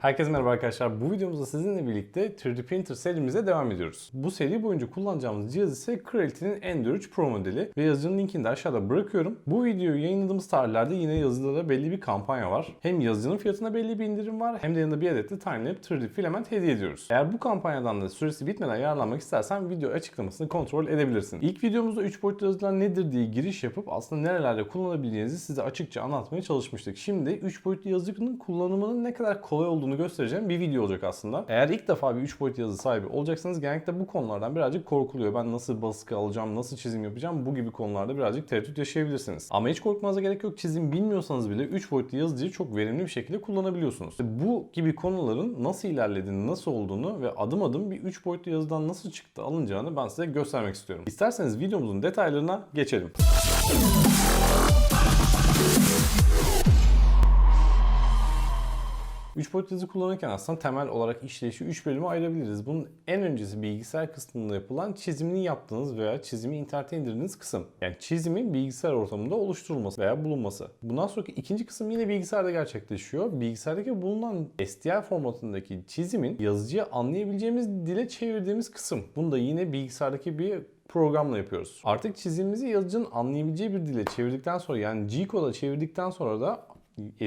Herkese merhaba arkadaşlar. Bu videomuzda sizinle birlikte 3D Printer serimize devam ediyoruz. Bu seri boyunca kullanacağımız cihaz ise Creality'nin Ender 3 Pro modeli ve yazıcının linkini de aşağıda bırakıyorum. Bu videoyu yayınladığımız tarihlerde yine yazıcıda belli bir kampanya var. Hem yazıcının fiyatına belli bir indirim var hem de yanında bir adet de Timelap 3D filament hediye ediyoruz. Eğer bu kampanyadan da süresi bitmeden yararlanmak istersen video açıklamasını kontrol edebilirsin. İlk videomuzda 3 boyutlu yazıcılar nedir diye giriş yapıp aslında nerelerde kullanabileceğinizi size açıkça anlatmaya çalışmıştık. Şimdi 3 boyutlu yazıcının kullanımının ne kadar kolay olduğunu göstereceğim bir video olacak aslında. Eğer ilk defa bir 3 boyutlu yazı sahibi olacaksanız genellikle bu konulardan birazcık korkuluyor. Ben nasıl baskı alacağım, nasıl çizim yapacağım bu gibi konularda birazcık tereddüt yaşayabilirsiniz. Ama hiç korkmanıza gerek yok. Çizim bilmiyorsanız bile 3 boyutlu yazıcıyı çok verimli bir şekilde kullanabiliyorsunuz. Bu gibi konuların nasıl ilerlediğini, nasıl olduğunu ve adım adım bir 3 boyutlu yazıdan nasıl çıktı alınacağını ben size göstermek istiyorum. İsterseniz videomuzun detaylarına geçelim. Üç boyutlu yazı kullanırken aslında temel olarak işleyişi 3 bölüme ayırabiliriz. Bunun en öncesi bilgisayar kısmında yapılan çizimini yaptığınız veya çizimi internete indirdiğiniz kısım. Yani çizimin bilgisayar ortamında oluşturulması veya bulunması. Bundan sonraki ikinci kısım yine bilgisayarda gerçekleşiyor. Bilgisayardaki bulunan STL formatındaki çizimin yazıcıya anlayabileceğimiz dile çevirdiğimiz kısım. Bunu da yine bilgisayardaki bir programla yapıyoruz. Artık çizimimizi yazıcının anlayabileceği bir dile çevirdikten sonra yani G-Code'a çevirdikten sonra da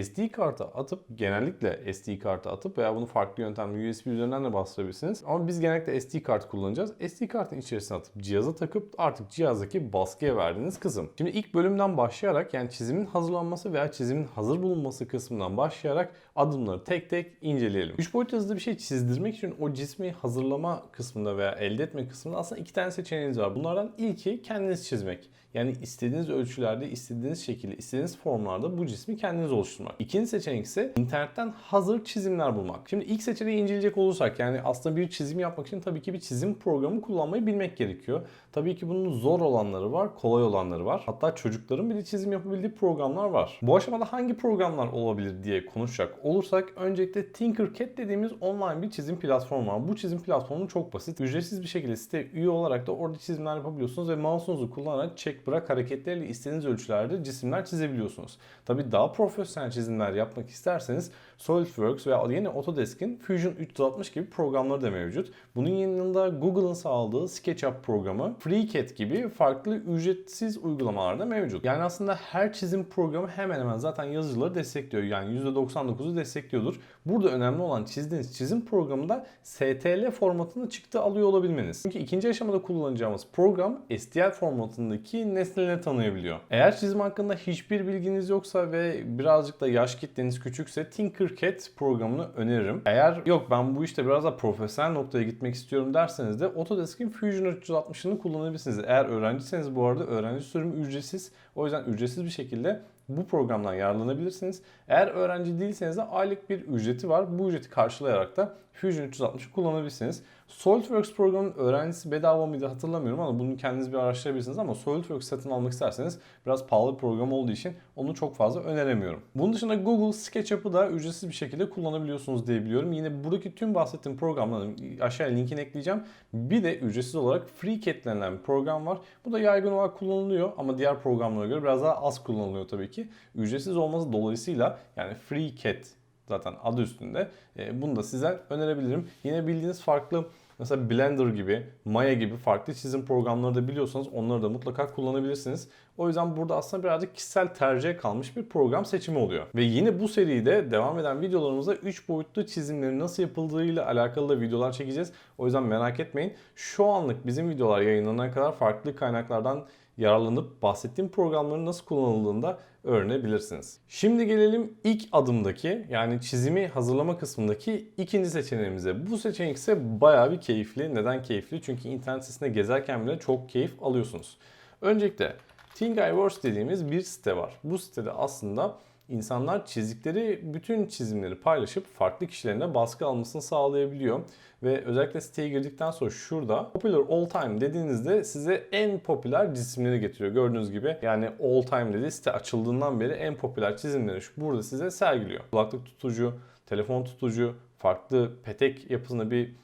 SD karta atıp genellikle SD kartı atıp veya bunu farklı yöntemle USB üzerinden de bastırabilirsiniz. Ama biz genellikle SD kart kullanacağız. SD kartın içerisine atıp cihaza takıp artık cihazdaki baskıya verdiğiniz kısım. Şimdi ilk bölümden başlayarak yani çizimin hazırlanması veya çizimin hazır bulunması kısmından başlayarak adımları tek tek inceleyelim. 3 boyutlu yazıda bir şey çizdirmek için o cismi hazırlama kısmında veya elde etme kısmında aslında iki tane seçeneğiniz var. Bunlardan ilki kendiniz çizmek. Yani istediğiniz ölçülerde, istediğiniz şekilde, istediğiniz formlarda bu cismi kendiniz oluşturmak. İkinci seçenek ise internetten hazır çizimler bulmak. Şimdi ilk seçeneği inceleyecek olursak yani aslında bir çizim yapmak için tabii ki bir çizim programı kullanmayı bilmek gerekiyor. Tabii ki bunun zor olanları var, kolay olanları var. Hatta çocukların bile çizim yapabildiği programlar var. Bu aşamada hangi programlar olabilir diye konuşacak olursak öncelikle Tinkercad dediğimiz online bir çizim platformu var. Bu çizim platformu çok basit. Ücretsiz bir şekilde site üye olarak da orada çizimler yapabiliyorsunuz ve mouse'unuzu kullanarak çek bırak hareketleriyle istediğiniz ölçülerde cisimler çizebiliyorsunuz. Tabii daha profesyonel çizimler yapmak isterseniz SolidWorks veya yeni Autodesk'in Fusion 360 gibi programları da mevcut. Bunun yanında Google'ın sağladığı SketchUp programı, FreeCAD gibi farklı ücretsiz uygulamalar da mevcut. Yani aslında her çizim programı hemen hemen zaten yazıcıları destekliyor. Yani %99'u destekliyordur. Burada önemli olan çizdiğiniz çizim programında STL formatında çıktı alıyor olabilmeniz. Çünkü ikinci aşamada kullanacağımız program STL formatındaki nesneleri tanıyabiliyor. Eğer çizim hakkında hiçbir bilginiz yoksa ve birazcık da yaş kitleniz küçükse Tinkercad programını öneririm. Eğer yok ben bu işte biraz da profesyonel noktaya gitmek istiyorum derseniz de Autodesk'in Fusion 360'ını kullanabilirsiniz. Eğer öğrenciyseniz bu arada öğrenci sürümü ücretsiz. O yüzden ücretsiz bir şekilde bu programdan yararlanabilirsiniz. Eğer öğrenci değilseniz de aylık bir ücreti var. Bu ücreti karşılayarak da Fusion 360'ı kullanabilirsiniz. SolidWorks programının öğrencisi bedava mıydı hatırlamıyorum ama bunu kendiniz bir araştırabilirsiniz ama SolidWorks satın almak isterseniz biraz pahalı bir program olduğu için onu çok fazla öneremiyorum. Bunun dışında Google SketchUp'ı da ücretsiz bir şekilde kullanabiliyorsunuz diye biliyorum. Yine buradaki tüm bahsettiğim programların aşağıya linkini ekleyeceğim. Bir de ücretsiz olarak FreeCAD denilen bir program var. Bu da yaygın olarak kullanılıyor ama diğer programlara göre biraz daha az kullanılıyor tabii ki. Ücretsiz olması dolayısıyla yani FreeCAD zaten adı üstünde. E, bunu da size önerebilirim. Yine bildiğiniz farklı Mesela Blender gibi, Maya gibi farklı çizim programları da biliyorsanız onları da mutlaka kullanabilirsiniz. O yüzden burada aslında birazcık kişisel tercihe kalmış bir program seçimi oluyor. Ve yine bu seride devam eden videolarımızda 3 boyutlu çizimlerin nasıl yapıldığıyla alakalı da videolar çekeceğiz. O yüzden merak etmeyin. Şu anlık bizim videolar yayınlanana kadar farklı kaynaklardan yararlanıp bahsettiğim programların nasıl kullanıldığını da öğrenebilirsiniz. Şimdi gelelim ilk adımdaki yani çizimi hazırlama kısmındaki ikinci seçeneğimize. Bu seçenek ise bayağı bir keyifli. Neden keyifli? Çünkü internet sitesinde gezerken bile çok keyif alıyorsunuz. Öncelikle Thingiverse dediğimiz bir site var. Bu sitede aslında insanlar çizdikleri bütün çizimleri paylaşıp farklı kişilerine baskı almasını sağlayabiliyor. Ve özellikle siteye girdikten sonra şurada Popular All Time dediğinizde size en popüler cisimleri getiriyor. Gördüğünüz gibi yani All Time dedi site açıldığından beri en popüler çizimleri şu burada size sergiliyor. Kulaklık tutucu, telefon tutucu, farklı petek yapısında bir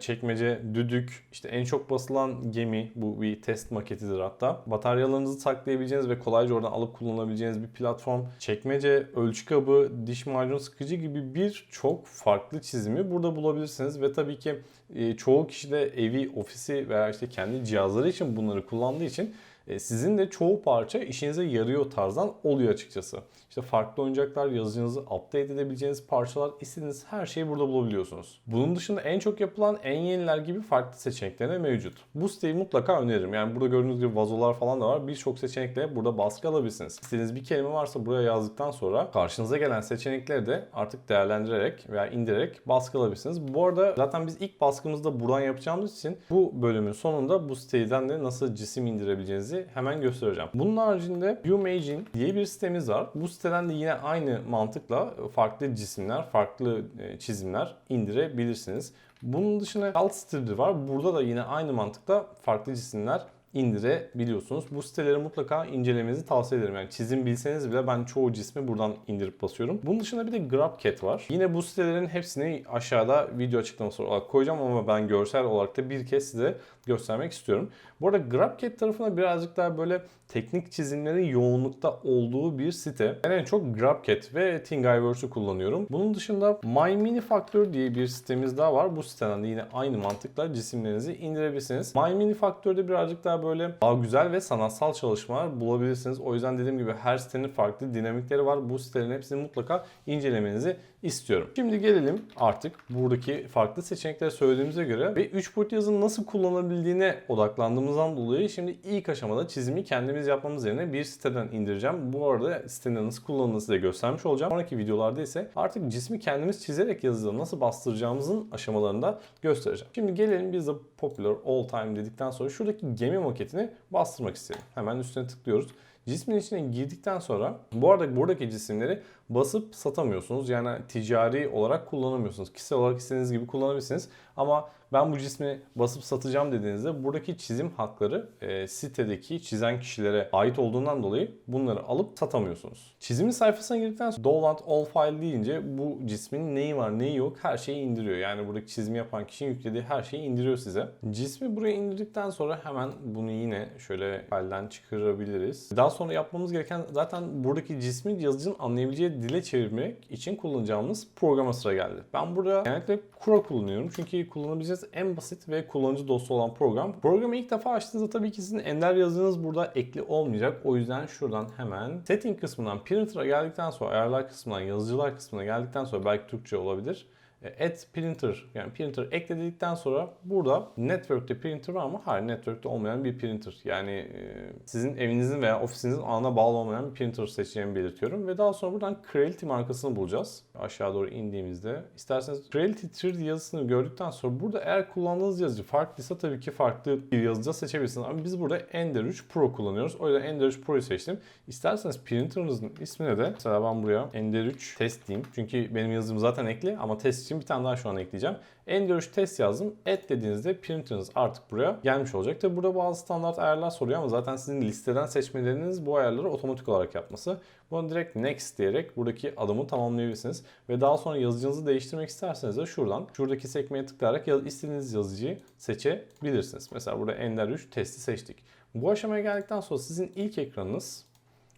çekmece, düdük, işte en çok basılan gemi bu bir test maketidir hatta. Bataryalarınızı saklayabileceğiniz ve kolayca oradan alıp kullanabileceğiniz bir platform. Çekmece, ölçü kabı, diş macun sıkıcı gibi birçok farklı çizimi burada bulabilirsiniz ve tabii ki e, çoğu kişi de evi, ofisi veya işte kendi cihazları için bunları kullandığı için sizin de çoğu parça işinize yarıyor tarzdan oluyor açıkçası. İşte farklı oyuncaklar, yazıcınızı update edebileceğiniz parçalar, istediğiniz her şeyi burada bulabiliyorsunuz. Bunun dışında en çok yapılan en yeniler gibi farklı seçenekler de mevcut. Bu siteyi mutlaka öneririm. Yani burada gördüğünüz gibi vazolar falan da var. Birçok seçenekle burada baskı alabilirsiniz. İstediğiniz bir kelime varsa buraya yazdıktan sonra karşınıza gelen seçenekleri de artık değerlendirerek veya indirerek baskı alabilirsiniz. Bu arada zaten biz ilk baskımızda buradan yapacağımız için bu bölümün sonunda bu siteden de nasıl cisim indirebileceğinizi hemen göstereceğim. Bunun haricinde Umagine diye bir sitemiz var. Bu siteden de yine aynı mantıkla farklı cisimler, farklı e, çizimler indirebilirsiniz. Bunun dışında Calciter var. Burada da yine aynı mantıkla farklı cisimler indirebiliyorsunuz. Bu siteleri mutlaka incelemenizi tavsiye ederim. Yani çizim bilseniz bile ben çoğu cismi buradan indirip basıyorum. Bunun dışında bir de GrabCat var. Yine bu sitelerin hepsini aşağıda video açıklaması olarak koyacağım ama ben görsel olarak da bir kez size göstermek istiyorum. Bu arada GrabCat tarafına birazcık daha böyle teknik çizimlerin yoğunlukta olduğu bir site. Ben en çok GrabCat ve Thingiverse'ü kullanıyorum. Bunun dışında My Mini Factor diye bir sitemiz daha var. Bu siteden de yine aynı mantıkla cisimlerinizi indirebilirsiniz. My Mini Factor'da birazcık daha böyle daha güzel ve sanatsal çalışmalar bulabilirsiniz. O yüzden dediğim gibi her sitenin farklı dinamikleri var. Bu sitelerin hepsini mutlaka incelemenizi istiyorum. Şimdi gelelim artık buradaki farklı seçenekleri söylediğimize göre ve 3 boyut yazının nasıl kullanabildiğine odaklandığımızdan dolayı şimdi ilk aşamada çizimi kendimiz yapmamız yerine bir siteden indireceğim. Bu arada sitenin nasıl kullanıldığını size göstermiş olacağım. Sonraki videolarda ise artık cismi kendimiz çizerek yazıda nasıl bastıracağımızın aşamalarında göstereceğim. Şimdi gelelim biz de popular all time dedikten sonra şuradaki gemi maketini bastırmak istedim. Hemen üstüne tıklıyoruz. Cismin içine girdikten sonra bu arada buradaki cisimleri basıp satamıyorsunuz. Yani ticari olarak kullanamıyorsunuz. Kişisel olarak istediğiniz gibi kullanabilirsiniz. Ama ben bu cismi basıp satacağım dediğinizde buradaki çizim hakları e, sitedeki çizen kişilere ait olduğundan dolayı bunları alıp satamıyorsunuz. Çizimin sayfasına girdikten sonra download all file deyince bu cismin neyi var neyi yok her şeyi indiriyor. Yani buradaki çizimi yapan kişinin yüklediği her şeyi indiriyor size. Cismi buraya indirdikten sonra hemen bunu yine şöyle file'den çıkarabiliriz. Daha sonra yapmamız gereken zaten buradaki cismi yazıcının anlayabileceği dile çevirmek için kullanacağımız programa sıra geldi. Ben burada genellikle Cura kullanıyorum. Çünkü kullanabileceğiniz en basit ve kullanıcı dostu olan program. Programı ilk defa açtığınızda tabii ki sizin ender yazınız burada ekli olmayacak. O yüzden şuradan hemen setting kısmından printer'a geldikten sonra ayarlar kısmından yazıcılar kısmına geldikten sonra belki Türkçe olabilir add printer yani printer ekledikten sonra burada network'te printer var ama hayır network'te olmayan bir printer. Yani e, sizin evinizin veya ofisinizin ağına bağlı olmayan bir printer seçeceğimi belirtiyorum. Ve daha sonra buradan Creality markasını bulacağız. Aşağı doğru indiğimizde isterseniz Creality 3D yazısını gördükten sonra burada eğer kullandığınız yazıcı farklıysa tabii ki farklı bir yazıcı seçebilirsiniz. Ama biz burada Ender 3 Pro kullanıyoruz. O yüzden Ender 3 Pro'yu seçtim. İsterseniz printerınızın ismine de mesela ben buraya Ender 3 test diyeyim. Çünkü benim yazım zaten ekli ama test için bir tane daha şu an ekleyeceğim. Ender 3 test yazdım. Add dediğinizde printerınız artık buraya gelmiş olacak. Tabi burada bazı standart ayarlar soruyor ama zaten sizin listeden seçmeleriniz bu ayarları otomatik olarak yapması. Bunu direkt next diyerek buradaki adımı tamamlayabilirsiniz. Ve daha sonra yazıcınızı değiştirmek isterseniz de şuradan şuradaki sekmeye tıklayarak istediğiniz yazıcıyı seçebilirsiniz. Mesela burada Ender 3 testi seçtik. Bu aşamaya geldikten sonra sizin ilk ekranınız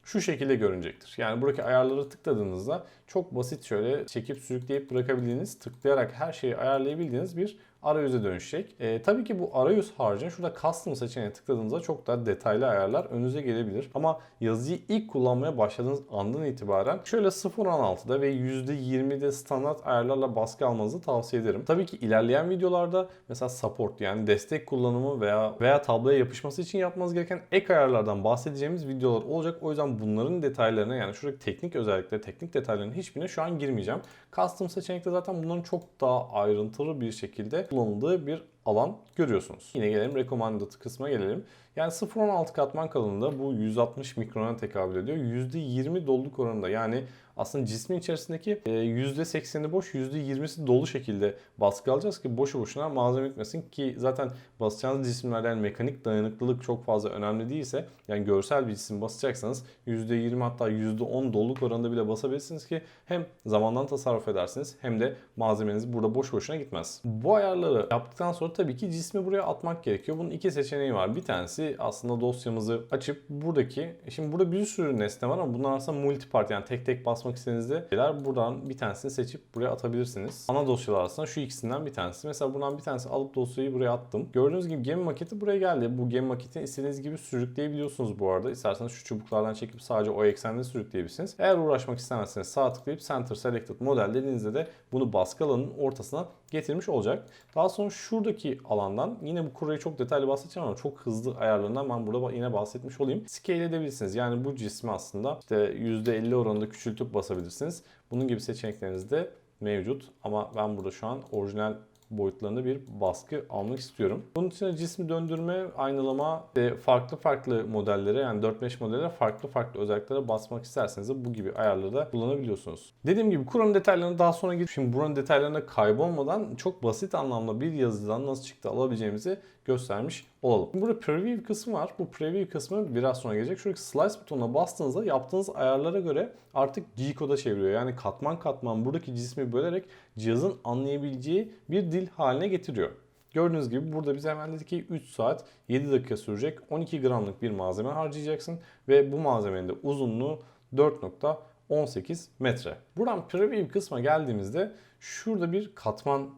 şu şekilde görünecektir. Yani buradaki ayarları tıkladığınızda çok basit şöyle çekip sürükleyip bırakabildiğiniz, tıklayarak her şeyi ayarlayabildiğiniz bir arayüze dönüşecek. E, tabii ki bu arayüz haricinde şurada custom seçeneğine tıkladığınızda çok daha detaylı ayarlar önünüze gelebilir. Ama yazıyı ilk kullanmaya başladığınız andan itibaren şöyle 0.16'da ve %20'de standart ayarlarla baskı almanızı tavsiye ederim. Tabii ki ilerleyen videolarda mesela support yani destek kullanımı veya veya tabloya yapışması için yapmanız gereken ek ayarlardan bahsedeceğimiz videolar olacak. O yüzden bunların detaylarına yani şuradaki teknik özellikleri, teknik detaylarının hiçbirine şu an girmeyeceğim. Custom seçenekte zaten bunların çok daha ayrıntılı bir şekilde kullanıldığı bir alan görüyorsunuz. Yine gelelim recommended kısmına gelelim. Yani 0.16 katman kalınlığında bu 160 mikrona tekabül ediyor. %20 doluluk oranında yani aslında cismin içerisindeki e, %80'i boş, %20'si dolu şekilde baskı alacağız ki boşu boşuna malzeme gitmesin ki zaten basacağınız cisimlerde yani mekanik dayanıklılık çok fazla önemli değilse yani görsel bir cisim basacaksanız %20 hatta %10 doluluk oranında bile basabilirsiniz ki hem zamandan tasarruf edersiniz hem de malzemeniz burada boş boşuna gitmez. Bu ayarları yaptıktan sonra tabii ki cismi buraya atmak gerekiyor. Bunun iki seçeneği var. Bir tanesi aslında dosyamızı açıp buradaki şimdi burada bir sürü nesne var ama bunlar aslında multipart yani tek tek basmak istediğinizde şeyler buradan bir tanesini seçip buraya atabilirsiniz. Ana dosyalar aslında şu ikisinden bir tanesi. Mesela buradan bir tanesi alıp dosyayı buraya attım. Gördüğünüz gibi gemi maketi buraya geldi. Bu gemi maketini istediğiniz gibi sürükleyebiliyorsunuz bu arada. İsterseniz şu çubuklardan çekip sadece o eksende sürükleyebilirsiniz. Eğer uğraşmak istemezseniz sağ tıklayıp Center Selected Model dediğinizde de bunu baskı alanının ortasına getirmiş olacak. Daha sonra şuradaki alandan yine bu kurayı çok detaylı bahsedeceğim ama çok hızlı ayarlarından ben burada yine bahsetmiş olayım. Scale edebilirsiniz. Yani bu cismi aslında işte %50 oranında küçültüp basabilirsiniz. Bunun gibi seçenekleriniz de mevcut ama ben burada şu an orijinal boyutlarında bir baskı almak istiyorum. Bunun için cismi döndürme, aynalama ve farklı farklı modellere yani 4-5 modellere farklı farklı özelliklere basmak isterseniz de bu gibi ayarları da kullanabiliyorsunuz. Dediğim gibi Kur'an detaylarına daha sonra gidip şimdi buranın detaylarına kaybolmadan çok basit anlamda bir yazıdan nasıl çıktı alabileceğimizi göstermiş olalım. Burada preview kısmı var. Bu preview kısmı biraz sonra gelecek. Şuradaki slice butonuna bastığınızda yaptığınız ayarlara göre artık G-koda çeviriyor. Yani katman katman buradaki cismi bölerek cihazın anlayabileceği bir dil haline getiriyor. Gördüğünüz gibi burada bize hemen dedi ki 3 saat 7 dakika sürecek 12 gramlık bir malzeme harcayacaksın ve bu malzemenin de uzunluğu 4.18 metre. Buradan preview kısma geldiğimizde şurada bir katman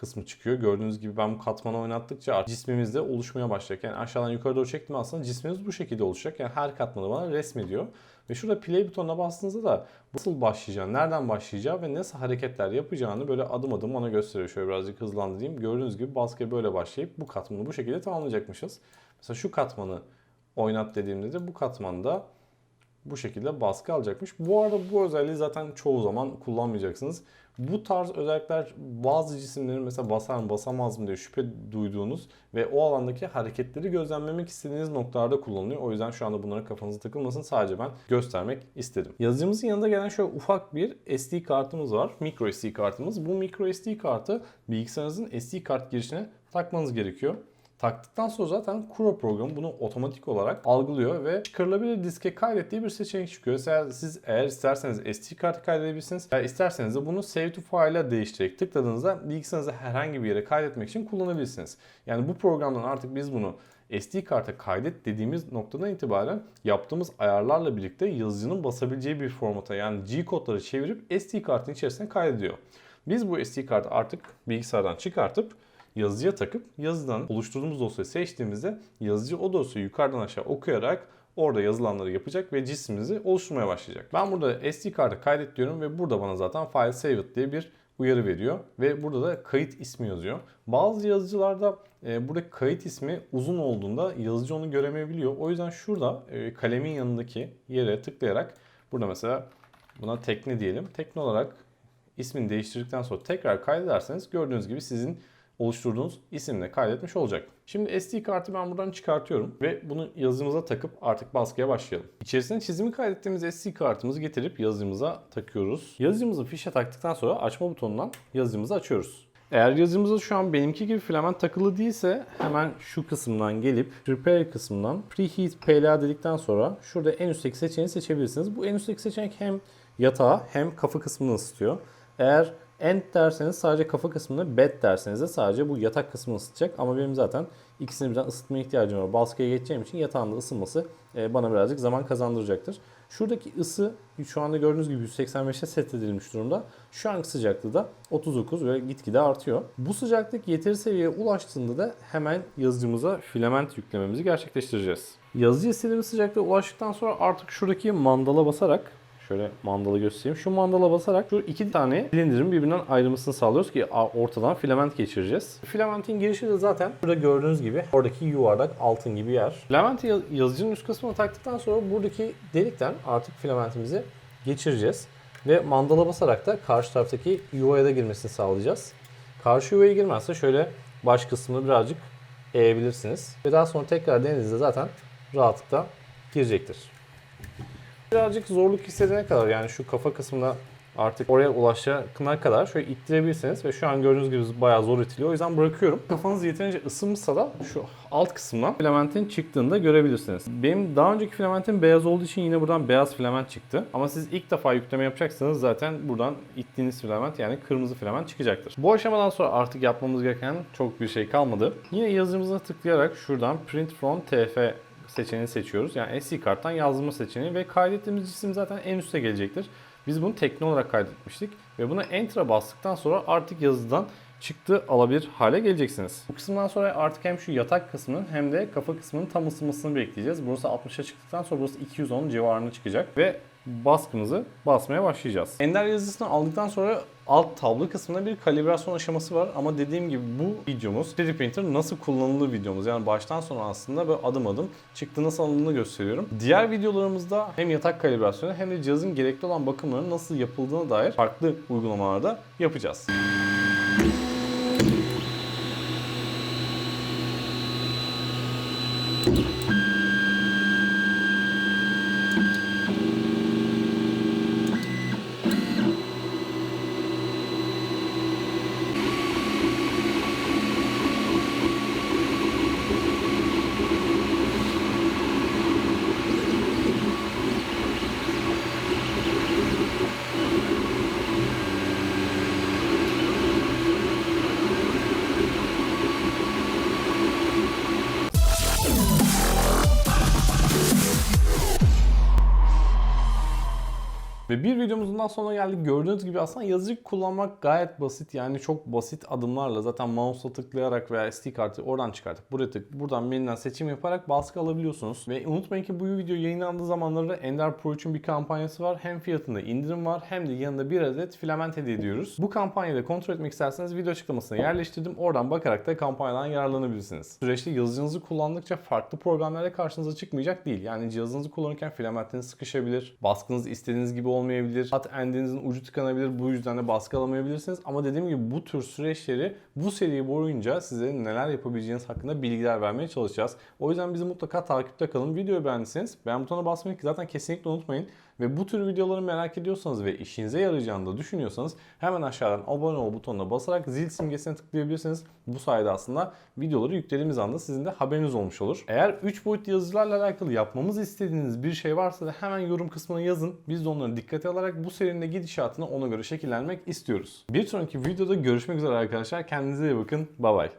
kısmı çıkıyor. Gördüğünüz gibi ben bu katmanı oynattıkça cismimizde oluşmaya başlayacak. Yani aşağıdan yukarı doğru çektim aslında cismimiz bu şekilde oluşacak. Yani her katmanı bana resmediyor. Ve şurada play butonuna bastığınızda da nasıl başlayacağını, nereden başlayacağı ve nasıl hareketler yapacağını böyle adım adım ona gösteriyor. Şöyle birazcık hızlandırayım. Gördüğünüz gibi baskıya böyle başlayıp bu katmanı bu şekilde tamamlayacakmışız. Mesela şu katmanı oynat dediğimde de bu katmanda bu şekilde baskı alacakmış. Bu arada bu özelliği zaten çoğu zaman kullanmayacaksınız. Bu tarz özellikler bazı cisimlerin mesela basar mı basamaz mı diye şüphe duyduğunuz ve o alandaki hareketleri gözlemlemek istediğiniz noktalarda kullanılıyor. O yüzden şu anda bunlara kafanıza takılmasın. Sadece ben göstermek istedim. Yazıcımızın yanında gelen şöyle ufak bir SD kartımız var. Micro SD kartımız. Bu micro SD kartı bilgisayarınızın SD kart girişine takmanız gerekiyor. Taktıktan sonra zaten Kuro programı bunu otomatik olarak algılıyor ve çıkarılabilir diske kaydet diye bir seçenek çıkıyor. Mesela siz eğer isterseniz SD kartı kaydedebilirsiniz. Eğer isterseniz de bunu Save to File'a değiştirerek tıkladığınızda bilgisayarınızı herhangi bir yere kaydetmek için kullanabilirsiniz. Yani bu programdan artık biz bunu SD karta kaydet dediğimiz noktadan itibaren yaptığımız ayarlarla birlikte yazıcının basabileceği bir formata yani G kodları çevirip SD kartın içerisine kaydediyor. Biz bu SD kartı artık bilgisayardan çıkartıp yazıcıya takıp yazıdan oluşturduğumuz dosyayı seçtiğimizde yazıcı o dosyayı yukarıdan aşağı okuyarak orada yazılanları yapacak ve cismimizi oluşturmaya başlayacak. Ben burada SD kartı kaydet diyorum ve burada bana zaten file saved diye bir uyarı veriyor ve burada da kayıt ismi yazıyor. Bazı yazıcılarda e, burada kayıt ismi uzun olduğunda yazıcı onu göremeyebiliyor. O yüzden şurada e, kalemin yanındaki yere tıklayarak burada mesela buna tekne diyelim. Tekne olarak ismini değiştirdikten sonra tekrar kaydederseniz gördüğünüz gibi sizin oluşturduğunuz isimle kaydetmiş olacak. Şimdi SD kartı ben buradan çıkartıyorum ve bunu yazımıza takıp artık baskıya başlayalım. İçerisine çizimi kaydettiğimiz SD kartımızı getirip yazıcımıza takıyoruz. Yazıcımızı fişe taktıktan sonra açma butonundan yazıcımızı açıyoruz. Eğer yazımızda şu an benimki gibi filament takılı değilse hemen şu kısımdan gelip Prepare kısmından Preheat PLA dedikten sonra şurada en üstteki seçeneği seçebilirsiniz. Bu en üstteki seçenek hem yatağı hem kafa kısmını ısıtıyor. Eğer End derseniz sadece kafa kısmını, bed derseniz de sadece bu yatak kısmını ısıtacak. Ama benim zaten ikisini birden ısıtmaya ihtiyacım var. Baskıya geçeceğim için yatağın da ısınması e, bana birazcık zaman kazandıracaktır. Şuradaki ısı şu anda gördüğünüz gibi 185'e set edilmiş durumda. Şu anki sıcaklığı da 39 ve gitgide artıyor. Bu sıcaklık yeteri seviyeye ulaştığında da hemen yazıcımıza filament yüklememizi gerçekleştireceğiz. Yazıcı istediğimiz sıcaklığa ulaştıktan sonra artık şuradaki mandala basarak Şöyle mandalı göstereyim. Şu mandala basarak şu iki tane silindirin birbirinden ayrılmasını sağlıyoruz ki ortadan filament geçireceğiz. Filamentin girişi de zaten burada gördüğünüz gibi oradaki yuvarlak altın gibi yer. Filamenti yazıcının üst kısmına taktıktan sonra buradaki delikten artık filamentimizi geçireceğiz. Ve mandala basarak da karşı taraftaki yuvaya da girmesini sağlayacağız. Karşı yuvaya girmezse şöyle baş kısmını birazcık eğebilirsiniz. Ve daha sonra tekrar denediğinizde zaten rahatlıkla girecektir. Birazcık zorluk hissedene kadar yani şu kafa kısmına artık oraya ulaşana kadar şöyle ittirebilirsiniz ve şu an gördüğünüz gibi bayağı zor itiliyor. O yüzden bırakıyorum. Kafanız yeterince ısınmışsa da şu alt kısmından filamentin çıktığını da görebilirsiniz. Benim daha önceki filamentim beyaz olduğu için yine buradan beyaz filament çıktı. Ama siz ilk defa yükleme yapacaksanız zaten buradan ittiğiniz filament yani kırmızı filament çıkacaktır. Bu aşamadan sonra artık yapmamız gereken çok bir şey kalmadı. Yine yazıcımıza tıklayarak şuradan Print from TF seçeneğini seçiyoruz. Yani SD karttan yazma seçeneği ve kaydettiğimiz cisim zaten en üste gelecektir. Biz bunu tekne olarak kaydetmiştik ve buna Enter'a bastıktan sonra artık yazıdan çıktı alabilir hale geleceksiniz. Bu kısımdan sonra artık hem şu yatak kısmının hem de kafa kısmının tam ısınmasını bekleyeceğiz. Burası 60'a çıktıktan sonra burası 210 civarına çıkacak ve baskımızı basmaya başlayacağız. Ender yazısını aldıktan sonra alt tablo kısmında bir kalibrasyon aşaması var ama dediğim gibi bu videomuz 3D printer nasıl kullanılır videomuz. Yani baştan sona aslında böyle adım adım çıktı nasıl alındığını gösteriyorum. Diğer videolarımızda hem yatak kalibrasyonu hem de cihazın gerekli olan bakımların nasıl yapıldığına dair farklı uygulamalarda yapacağız. Bir videomuzun daha geldik. Gördüğünüz gibi aslında yazıcı kullanmak gayet basit. Yani çok basit adımlarla zaten mouse'la tıklayarak veya SD kartı oradan çıkartıp buraya tık buradan menüden seçim yaparak baskı alabiliyorsunuz. Ve unutmayın ki bu video yayınlandığı zamanlarda Ender Pro için bir kampanyası var. Hem fiyatında indirim var hem de yanında bir adet filament hediye ediyoruz. Bu kampanyayı da kontrol etmek isterseniz video açıklamasına yerleştirdim. Oradan bakarak da kampanyadan yararlanabilirsiniz. Süreçte yazıcınızı kullandıkça farklı problemlerle karşınıza çıkmayacak değil. Yani cihazınızı kullanırken filamentiniz sıkışabilir. Baskınız istediğiniz gibi olmayabilir. Hat endinizin ucu tıkanabilir. Bu yüzden de baskı alamayabilirsiniz. Ama dediğim gibi bu tür süreçleri bu seri boyunca size neler yapabileceğiniz hakkında bilgiler vermeye çalışacağız. O yüzden bizi mutlaka takipte kalın. Videoyu beğendiyseniz beğen butonuna basmayı zaten kesinlikle unutmayın. Ve bu tür videoları merak ediyorsanız ve işinize yarayacağını da düşünüyorsanız hemen aşağıdan abone ol butonuna basarak zil simgesine tıklayabilirsiniz. Bu sayede aslında videoları yüklediğimiz anda sizin de haberiniz olmuş olur. Eğer 3 boyutlu yazıcılarla alakalı yapmamızı istediğiniz bir şey varsa da hemen yorum kısmına yazın. Biz de onları dikkate alarak bu serinin de gidişatını ona göre şekillenmek istiyoruz. Bir sonraki videoda görüşmek üzere arkadaşlar. Kendinize iyi bakın. Bay bay.